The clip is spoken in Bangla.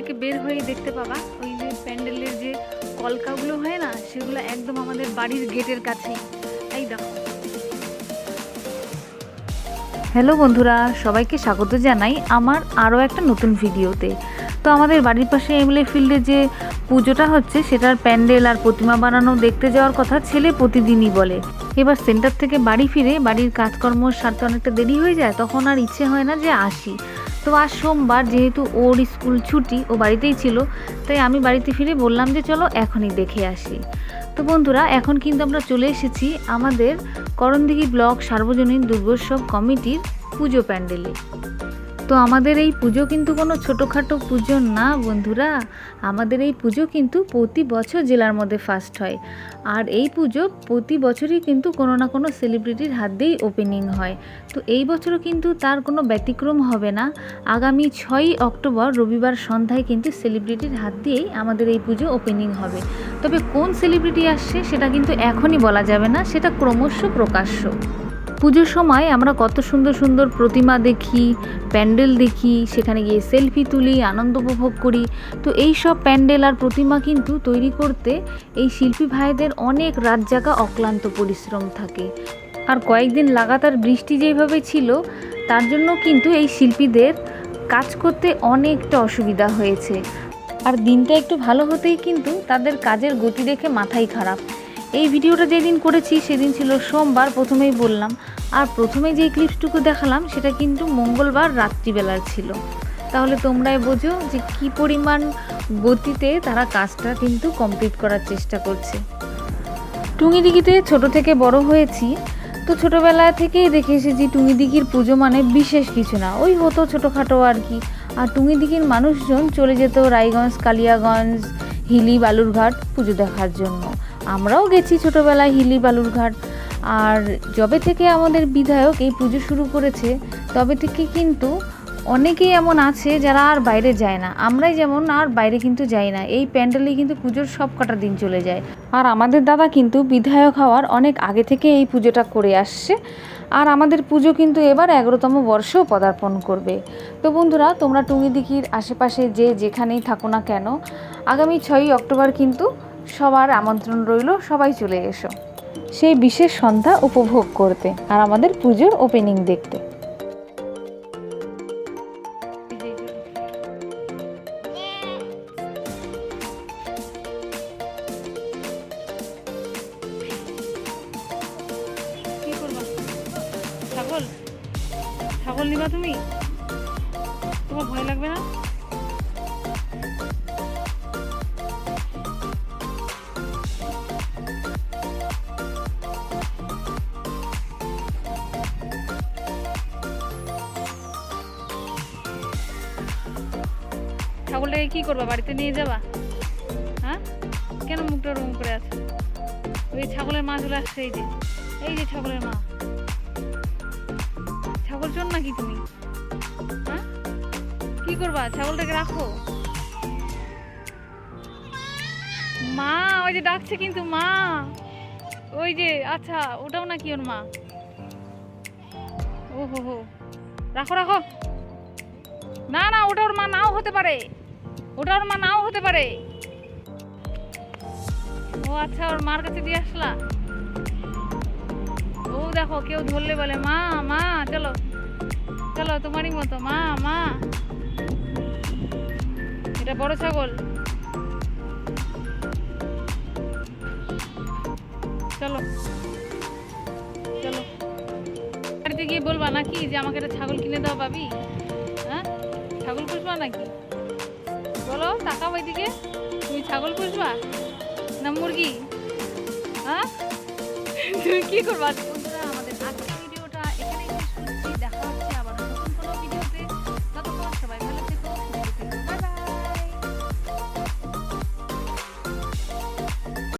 থেকে বের হয়ে দেখতে পাবা, ওই যে প্যান্ডেলের যে কলকাগুলো হয় না, সেগুলো একদম আমাদের বাড়ির গেটের কাছেই। এই দেখো। হ্যালো বন্ধুরা, সবাইকে স্বাগত জানাই আমার আরও একটা নতুন ভিডিওতে। তো আমাদের বাড়ির পাশে এমএলএ ফিল্ডে যে পুজোটা হচ্ছে, সেটার প্যান্ডেল আর প্রতিমা বানানো দেখতে যাওয়ার কথা ছেলে প্রতিদিনই বলে। এবার সেন্টার থেকে বাড়ি ফিরে, বাড়ির কাজকর্ম সারতে অনেকটা দেরি হয়ে যায়, তখন আর ইচ্ছে হয় না যে আসি। তো আজ সোমবার যেহেতু ওর স্কুল ছুটি, ও বাড়িতেই ছিল, তাই আমি বাড়িতে ফিরে বললাম যে চলো এখনই দেখে আসি। তো বন্ধুরা, এখন কিন্তু আমরা চলে এসেছি আমাদের করণদিঘি ব্লক সার্বজনীন দুর্গোৎসব কমিটির পুজো প্যান্ডেলে। তো আমাদের এই পুজো কিন্তু কোনো ছোটোখাটো পুজো না, বন্ধুরা। আমাদের এই পুজো কিন্তু প্রতি বছর জেলার মধ্যে ফার্স্ট হয়। আর এই পুজো প্রতি বছরই কিন্তু কোনো না কোনো সেলিব্রিটির হাত দিয়েই ওপেনিং হয়। তো এই বছরও কিন্তু তার কোনো ব্যতিক্রম হবে না। আগামী ছয়ই অক্টোবর রবিবার সন্ধ্যায় কিন্তু সেলিব্রিটির হাত দিয়েই আমাদের এই পুজো ওপেনিং হবে। তবে কোন সেলিব্রিটি আসছে সেটা কিন্তু এখনই বলা যাবে না, সেটা ক্রমশ প্রকাশ্য। পুজোর সময় আমরা কত সুন্দর সুন্দর প্রতিমা দেখি, প্যান্ডেল দেখি, সেখানে গিয়ে সেলফি তুলি, আনন্দ উপভোগ করি। তো এই সব প্যান্ডেল আর প্রতিমা কিন্তু তৈরি করতে এই শিল্পী ভাইদের অনেক রাত জাগা অক্লান্ত পরিশ্রম থাকে। আর কয়েকদিন লাগাতার বৃষ্টি যেভাবে ছিল, তার জন্য কিন্তু এই শিল্পীদের কাজ করতে অনেকটা অসুবিধা হয়েছে। আর দিনটা একটু ভালো হতেই কিন্তু তাদের কাজের গতি দেখে মাথাই খারাপ। এই ভিডিওটা যেদিন করেছি, সেদিন ছিল সোমবার, প্রথমেই বললাম। আর প্রথমে যে ক্লিপসটুকু দেখালাম, সেটা কিন্তু মঙ্গলবার রাত্রিবেলার ছিল। তাহলে তোমরাই বোঝো যে কি পরিমাণ গতিতে তারা কাজটা কিন্তু কমপ্লিট করার চেষ্টা করছে। টুঙিদিঘিতে ছোট থেকে বড় হয়েছি, তো ছোটোবেলা থেকেই দেখে এসেছি টুঙিদিঘির পুজো মানে বিশেষ কিছু না। ওই হতো ছোটোখাটো আর কি। আর টুঙিদিঘির মানুষজন চলে যেত রায়গঞ্জ, কালিয়াগঞ্জ হিলি বালুরঘাট পুজো দেখার জন্য। আমরাও গেছি ছোটোবেলায় হিলি বালুরঘাট। আর যবে থেকে আমাদের বিধায়ক এই পুজো শুরু করেছে, তবে থেকে কিন্তু অনেকেই এমন আছে যারা আর বাইরে যায় না। আমরাই যেমন আর বাইরে কিন্তু যাই না। এই প্যান্ডেলেই কিন্তু পুজোর সব কটা দিন চলে যায়। আর আমাদের দাদা কিন্তু বিধায়ক হওয়ার অনেক আগে থেকে এই পুজোটা করে আসছে। আর আমাদের পুজো কিন্তু এবার এগারোতম বর্ষেও পদার্পণ করবে। তো বন্ধুরা, তোমরা টুঙ্গিদিঘির আশেপাশে যে যেখানেই থাকো না কেন, আগামী ছয়ই অক্টোবর কিন্তু সবার আমন্ত্রণ রইল, সবাই চলে এসো। সেই বিশেষ সন্ধ্যা উপভোগ করতে আর আমাদের পুজোর ওপেনিং দেখতে। ছাগল? ছাগল নিবা তুমি? তোমার ভয় লাগবে না? ছাগলটাকে কি করবা, বাড়িতে নিয়ে যাবা? হ্যাঁ? কেন মুখটা ওরকম করে আছে? ওই ছাগলের মা চলে আসছে, এই যে। এই যে ছাগলের মা। ছাগল চোর নাকি তুমি? হ্যাঁ? কি করবা? ছাগলটাকে রাখো। মা, ওই যে ডাকছে কিন্তু মা। ওই যে আচ্ছা ওটাও নাকি ওর মা? ও হো হো। রাখো রাখো। না না, ওটা ওর মা নাও হতে পারে। ওটা ওর মা নাও হতে পারে। ও আচ্ছা ওর মার কাছে দিয়ে আসলা। ও দেখো, কেউ ধরলে বলে, মা মা, চলো। চলো, তোমারই মতো। মা মা। এটা বড় ছাগল। চলো চলো। বাড়িতে গিয়ে বলবা নাকি যে আমাকে একটা ছাগল কিনে দাও পাবি হ্যাঁ? ছাগল পুষবা নাকি? বলো, তাকাও এদিকে। তুমি ছাগল পুষবা না মুরগি? হ্যাঁ? তুমি কি করবা?